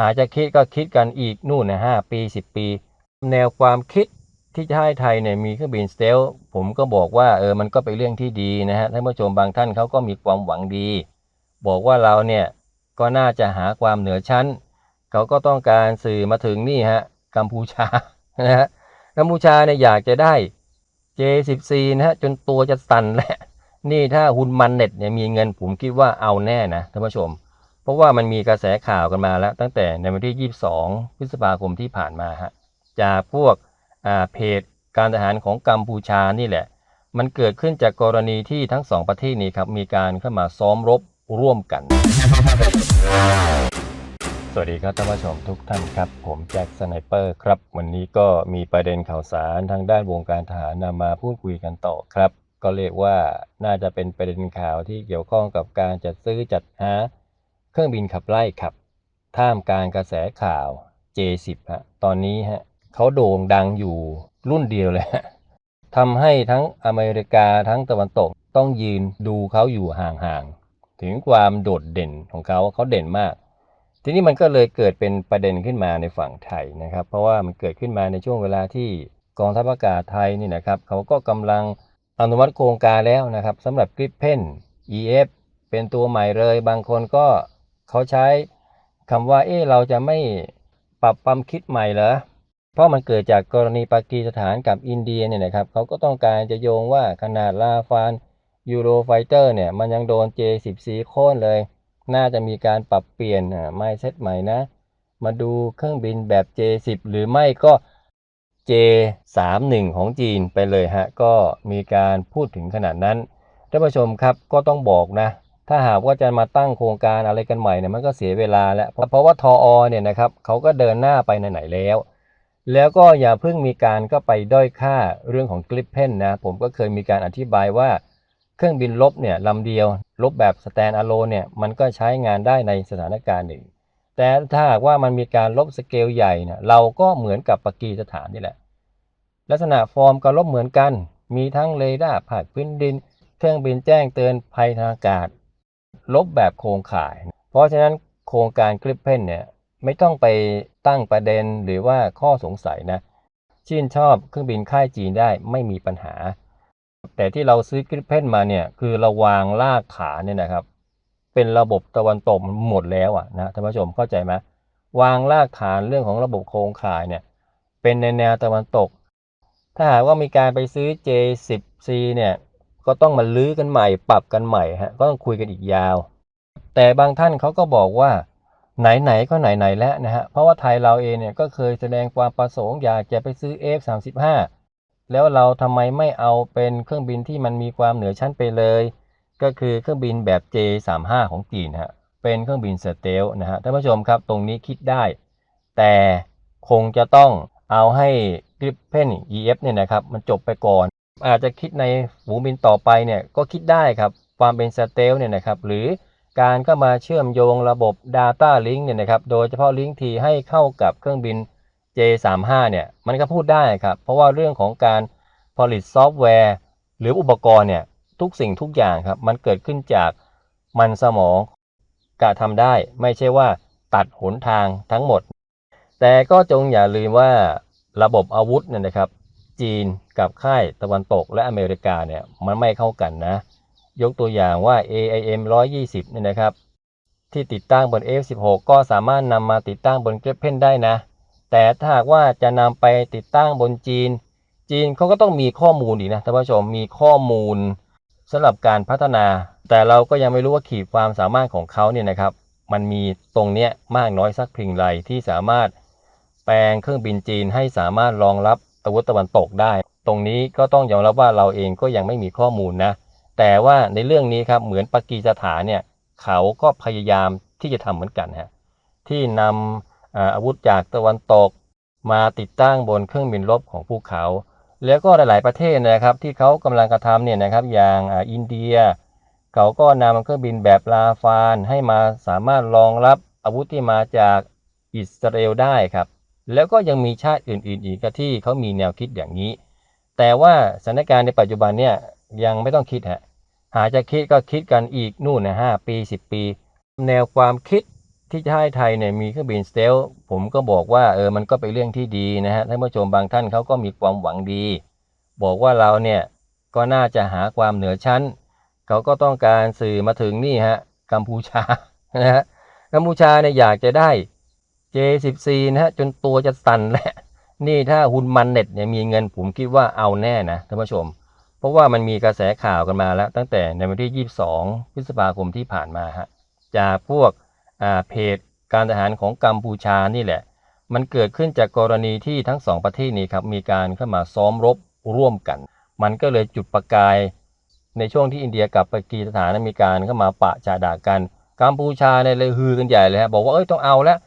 หาจะคิดก็คิดกันอีกนู่นนะห้าปีสิบปี แนวความคิดที่จะให้ไทยเนี่ยมีเครื่องบินสเตลผมก็บอกว่าเออมันก็เป็นเรื่องที่ดีนะฮะท่านผู้ชมบางท่านเขาก็มีความหวังดี บอกว่าเราเนี่ยก็น่าจะหาความเหนือชั้นเขาก็ต้องการสื่อมาถึงนี่ฮะกัมพูชานะฮะกัมพูชาเนี่ยอยากจะได้ J14 นะฮะจนตัวจะสั่นแหละนี่ถ้าฮุนมันเน็ตเนี่ยมีเงินผมคิดว่าเอาแน่นะท่านผู้ชม ราะว่ามันมีกระแสข่าวกันมาแล้ว ตั้งแต่ในวันที่ 22 พฤษภาคมที่ผ่านมาฮะจากพวกเพจการทหารของกัมพูชานี่แหละ มันเกิดขึ้นจากกรณีที่ทั้งสองประเทศนี้ครับมีการเข้ามาซ้อมรบร่วมกัน สวัสดีครับท่านผู้ชมทุกท่านครับ ผมแจ็คสไนเปอร์ครับ วันนี้ก็มีประเด็นข่าวสารทางด้านวงการทหารนำมาพูดคุยกันต่อครับ ก็เรียกว่าน่าจะเป็นประเด็นข่าวที่เกี่ยวข้องกับการจัดซื้อจัดหา เครื่องบินขับไล่ครับ ท่ามกลางกระแสข่าว J10 ฮะตอนนี้ฮะเขาโด่งดังอยู่รุ่นเดียวเลยฮะทำให้ทั้งอเมริกาทั้งตะวันตกต้องยืนดูเขาอยู่ห่างๆ ถึงความโดดเด่นของเขาเขาเด่นมาก ทีนี้มันก็เลยเกิดเป็นประเด็นขึ้นมาในฝั่งไทยนะครับ เพราะว่ามันเกิดขึ้นมาในช่วงเวลาที่กองทัพอากาศไทยนี่นะครับเขาก็กำลังอนุมัติโครงการแล้วนะครับสำหรับ Gripen EF เป็นตัวใหม่เลย บางคนก็ เขาใช้คำว่าเอ๊เราจะไม่ปรับความคิดใหม่เหรอเพราะมันเกิดจากกรณีปากีสถานกับอินเดียเนี่ยนะครับเขาก็ต้องการจะโยงว่าขนาดลาฟานยูโรไฟเตอร์เนี่ยมันยังโดน J14 โค่นเลย น่าจะมีการปรับเปลี่ยนไม่เซตใหม่นะ มาดูเครื่องบินแบบ J10 หรือไม่ก็ J31 ของจีนไปเลยฮะ ก็มีการพูดถึงขนาดนั้นท่านผู้ชมครับก็ต้องบอกนะ ถ้าหากว่าจะมาตั้งโครงการอะไรกันใหม่เนี่ยมันก็เสียเวลาแล้วเพราะว่าทออเนี่ยนะครับเขาก็เดินหน้าไปไหนๆแล้ว แล้วก็อย่าเพิ่งมีการก็ไปด้อยค่าเรื่องของกลิปเพนนะผมก็เคยมีการอธิบายว่าเครื่องบินลบเนี่ยลำเดียวลบแบบสแตนอะโลเนี่ยมันก็ใช้งานได้ในสถานการณ์หนึ่ง แต่ถ้าหากว่ามันมีการลบสเกลใหญ่เนี่ยเราก็เหมือนกับปากีสถานนี่แหละ ลักษณะฟอร์มการลบเหมือนกัน มีทั้งเรดาร์ภาคพื้นดิน เครื่องบินแจ้งเตือนภัยทางอากาศ ลบแบบโครงข่าย เพราะฉะนั้นโครงการกริปเพนเนี่ยไม่ต้องไปตั้งประเด็นหรือว่าข้อสงสัยนะ ชื่นชอบเครื่องบินค่ายจีนได้ไม่มีปัญหา แต่ที่เราซื้อกริปเพนมาเนี่ยคือเราวางลากขาเนี่ยนะครับ เป็นระบบตะวันตกหมดแล้วอะนะท่านผู้ชมเข้าใจไหมวางรากฐานเรื่องของระบบโครงข่ายเนี่ยเป็นในแนวตะวันตก ถ้าหากว่ามีการไปซื้อ J10C เนี่ย ก็ต้องมาลื้อกันใหม่ ปรับกันใหม่ฮะก็ต้องคุยกันอีกยาว แต่บางท่านเขาก็บอกว่าไหนๆก็ไหนๆแล้วนะฮะเพราะว่าไทยเราเองเนี่ยก็เคยแสดงความประสงค์อยากจะไปซื้อ F35 แล้วเราทำไมไม่เอาเป็นเครื่องบินที่มันมีความเหนือชั้นไปเลย ก็คือเครื่องบินแบบ J35 ของจีนฮะเป็นเครื่องบินสเตลนะฮะท่านผู้ชมครับตรงนี้คิดได้ แต่คงจะต้องเอาให้ Gripen EF เนี่ยนะครับมันจบไปก่อน อาจจะคิดในฝูงบินต่อไปเนี่ยก็คิดได้ครับความเป็นสเตลเนี่ยนะครับหรือการเข้ามาเชื่อมโยงระบบ Data Link เนี่ยนะครับโดยเฉพาะลิงก์ทีให้เข้ากับเครื่องบิน J35 เนี่ยมันก็พูดได้ครับ เพราะว่าเรื่องของการผลิตซอฟต์แวร์ หรืออุปกรณ์เนี่ยทุกสิ่งทุกอย่างครับ มันเกิดขึ้นจากมันสมองกะทำได้ ไม่ใช่ว่าตัดหนทางทั้งหมด แต่ก็จงอย่าลืมว่าระบบอาวุธเนี่ยนะครับ จีนกับค่ายตะวันตกและอเมริกาเนี่ยมันไม่เข้ากันนะ ยกตัวอย่างว่า AIM 120เนี่ยนะครับ ที่ติดตั้งบน F16 ก็สามารถนำมาติดตั้งบน Gripen ได้นะ แต่ถ้าหากว่าจะนำไปติดตั้งบนจีน จีนเขาก็ต้องมีข้อมูลอีกนะท่านผู้ชมมีข้อมูลสำหรับการพัฒนา แต่เราก็ยังไม่รู้ว่าขีดความสามารถของเขาเนี่ยนะครับ มันมีตรงเนี้ยมากน้อยสักเพียงไรที่สามารถแปลงเครื่องบินจีนให้สามารถรองรับ อาวุธตะวันตกได้ ตรงนี้ก็ต้องยอมรับว่าเราเองก็ยังไม่มีข้อมูลนะ แต่ว่าในเรื่องนี้ครับเหมือนปากีสถานเนี่ยเขาก็พยายามที่จะทำเหมือนกันฮะที่นำอาอาวุธจากตะวันตก มาติดตั้งบนเครื่องบินรบของภูเขา แล้วก็หลาย ๆประเทศนะครับ ที่เขากำลังกระทำเนี่ยนะครับอย่างอินเดีย เขาก็นำเครื่องบินแบบลาฟานให้มาสามารถรองรับอาวุธที่มาจากอิสราเอลได้ครับ แล้วก็ยังมีชาติอื่น ๆ อีกที่เขามีแนวคิดอย่างนี้ แต่ว่าสถานการณ์ในปัจจุบันเนี่ยยังไม่ต้องคิดฮะหาจะคิดก็คิดกันอีกนู่นนะห้าปีสิบปี แนวความคิดที่จะให้ไทยเนี่ยมีเครื่องบินสเตลผมก็บอกว่าเออมันก็เป็นเรื่องที่ดีนะฮะท่านผู้ชมบางท่านเขาก็มีความหวังดี บอกว่าเราเนี่ยก็น่าจะหาความเหนือชั้นเขาก็ต้องการสื่อมาถึงนี่ฮะกัมพูชานะฮะกัมพูชาเนี่ยอยากจะได้ J14 นะฮะจนตัวจะสั่นแหละ นี่ถ้าฮุนมันเน็ตเนี่ยมีเงินผมคิดว่าเอาแน่นะท่านผู้ชม เพราะว่ามันมีกระแสข่าวกันมาแล้ว ตั้งแต่ในวันที่ 22 พฤษภาคมที่ผ่านมาฮะจากพวกเพจการทหารของกัมพูชานี่แหละ มันเกิดขึ้นจากกรณีที่ทั้งสองประเทศนี้ครับมีการเข้ามาซ้อมรบร่วมกัน มันก็เลยจุดประกาย ในช่วงที่อินเดียกับปากีสถานมีการเข้ามาปะจาด่ากันกัมพูชาเนี่ยเลยฮือกันใหญ่เลยฮะบอกว่าเอ้ยต้องเอาแล้ว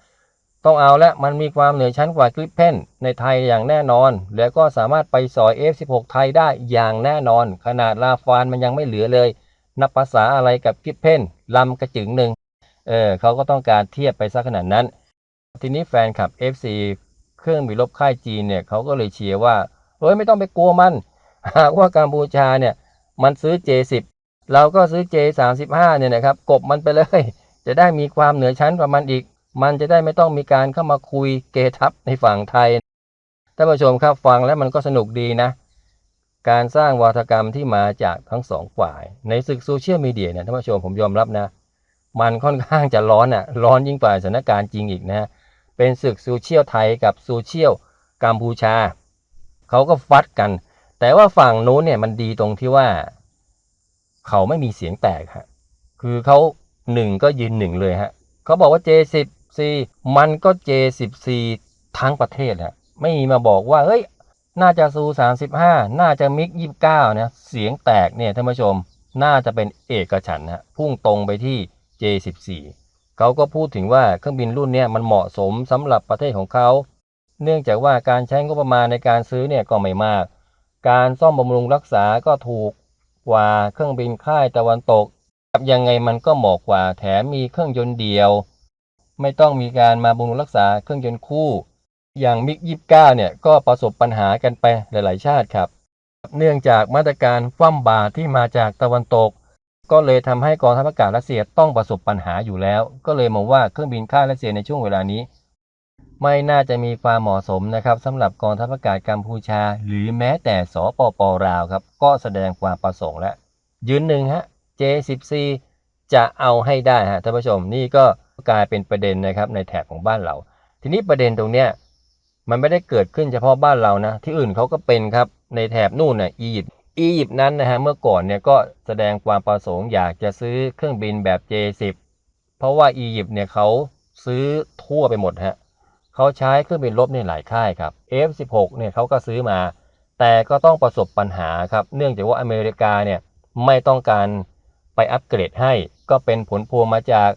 ต้องเอาแล้วมันมีความเหนือชั้นกว่ากริปเพนในไทยอย่างแน่นอน แล้วก็สามารถไปสอย F16 ไทยได้อย่างแน่นอน ขนาดลาฟานมันยังไม่เหลือเลย นับภาษาอะไรกับกริปเพนลำกระจึงหนึ่งเออเขาก็ต้องการเทียบไปซะขนาดนั้น ทีนี้แฟนคลับ FC เครื่องบินรบค่ายจีนเนี่ยเขาก็เลยเชียร์ว่าเฮ้ยไม่ต้องไปกลัวมัน หากว่ากัมพูชาเนี่ยมันซื้อ J10 เราก็ซื้อ J35 เนี่ยนะครับกบมันไปเลย จะได้มีความเหนือชั้นกว่ามันอีก มันจะได้ไม่ต้องมีการเข้ามาคุยเกทับในฝั่งไทยท่านผู้ชมครับฟังแล้วมันก็สนุกดีนะ การสร้างวาทกรรมที่มาจากทั้งสองฝ่าย ในศึกโซเชียลมีเดียเนี่ยท่านผู้ชมผมยอมรับนะ มันค่อนข้างจะร้อนอะร้อนยิ่งกว่าสถานการณ์จริงอีกนะ เป็นศึกโซเชียลไทยกับโซเชียลกัมพูชาเขาก็ฟัดกัน แต่ว่าฝั่งโน้นเนี่ยมันดีตรงที่ว่า เขาไม่มีเสียงแตกฮะคือเขาหนึ่งก็ยืนหนึ่งเลยฮะเขาบอกว่า J10C มันก็ J10C ทั้งประเทศฮะไม่มีมาบอกว่าเฮ้ย น่าจะซู35 น่าจะมิก29นะเสียงแตกเนี่ยท่านผู้ชมน่าจะเป็นเอกฉันท์ฮะพุ่งตรงไปที่ J14 เขาก็พูดถึงว่าเครื่องบินรุ่นเนี้ยมันเหมาะสมสำหรับประเทศของเขา เนื่องจากว่าการใช้งบประมาณในการซื้อเนี่ยก็ไม่มาก การซ่อมบำรุงรักษาก็ถูกกว่าเครื่องบินค่ายตะวันตกยังไงมันก็เหมาะกว่าแถมมีเครื่องยนต์เดียว ไม่ต้องมีการมาบำรุงรักษาเครื่องยนต์คู่ อย่างมิก29เก้าเนี่ยก็ประสบปัญหากันไปหลาย ๆ ชาติครับ เนื่องจากมาตรการคว่ำบาตรที่มาจากตะวันตก ก็เลยทำให้กองทัพอากาศรัสเซียต้องประสบปัญหาอยู่แล้ว ก็เลยมองว่าเครื่องบินค่ายรัสเซียในช่วงเวลานี้ ไม่น่าจะมีความเหมาะสมนะครับสำหรับกองทัพอากาศกัมพูชา หรือแม้แต่สปปลาวครับ ก็แสดงความประสงค์แล้วยืนหนึ่งฮะ J14 จะเอาให้ได้ฮะท่านผู้ชมนี่ก็ กลายเป็นประเด็นนะครับในแถบของบ้านเรา ทีนี้ประเด็นตรงเนี้ยมันไม่ได้เกิดขึ้นเฉพาะบ้านเรานะ ที่อื่นเขาก็เป็นครับในแถบนู่นน่ะอียิปต์อียิปต์นั้นนะฮะเมื่อก่อนเนี่ยก็แสดงความประสงค์อยากจะซื้อเครื่องบินแบบ J10 เพราะว่าอียิปต์เนี่ยเขาซื้อทั่วไปหมดฮะเขาใช้เครื่องบินรบในหลายค่ายครับ F16 เนี่ยเขาก็ซื้อมา แต่ก็ต้องประสบปัญหาครับเนื่องจากว่าอเมริกาเนี่ยไม่ต้องการไปอัปเกรดให้ ก็เป็นผลพวงมาจาก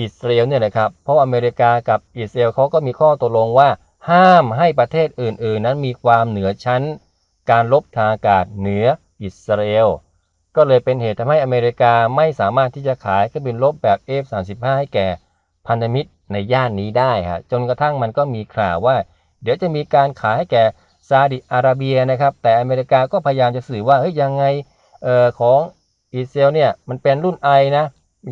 อิสราเอลเนี่ยแหละครับ เพราะอเมริกากับอิสราเอลเขาก็มีข้อตกลงว่า ห้ามให้ประเทศอื่น ๆ นั้นมีความเหนือชั้น การลบทางอากาศเหนืออิสราเอล ก็เลยเป็นเหตุทำให้อเมริกาไม่สามารถที่จะขายเครื่องบินรบแบบ F35 ให้แก่พันธมิตรในย่านนี้ได้ฮะจนกระทั่งมันก็มีข่าวว่า เดี๋ยวจะมีการขายให้แก่ซาดิอาระเบียนะครับ แต่อเมริกาก็พยายามจะสื่อว่าเฮ้ยยังไงออของอิสราเอลเนี่ยมันเป็นรุ่นไอนะ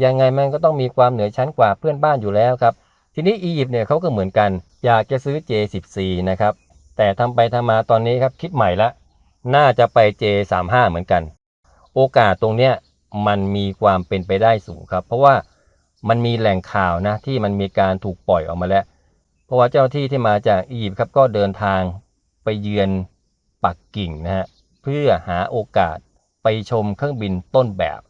ยังไงมันก็ต้องมีความเหนือชั้นกว่าเพื่อนบ้านอยู่แล้วครับ ทีนี้อียิปต์เนี่ยเขาก็เหมือนกัน อยากจะซื้อ J14 นะครับ แต่ทำไปทำมาตอนนี้ครับคิดใหม่ละ น่าจะไป J35 เหมือนกัน โอกาสตรงเนี้ยมันมีความเป็นไปได้สูงครับ เพราะว่ามันมีแหล่งข่าวนะที่มันมีการถูกปล่อยออกมาแล้ว เพราะว่าเจ้าหน้าที่ที่มาจากอียิปต์ครับก็เดินทางไปเยือนปักกิ่งนะฮะเพื่อหาโอกาสไปชมเครื่องบินต้นแบบ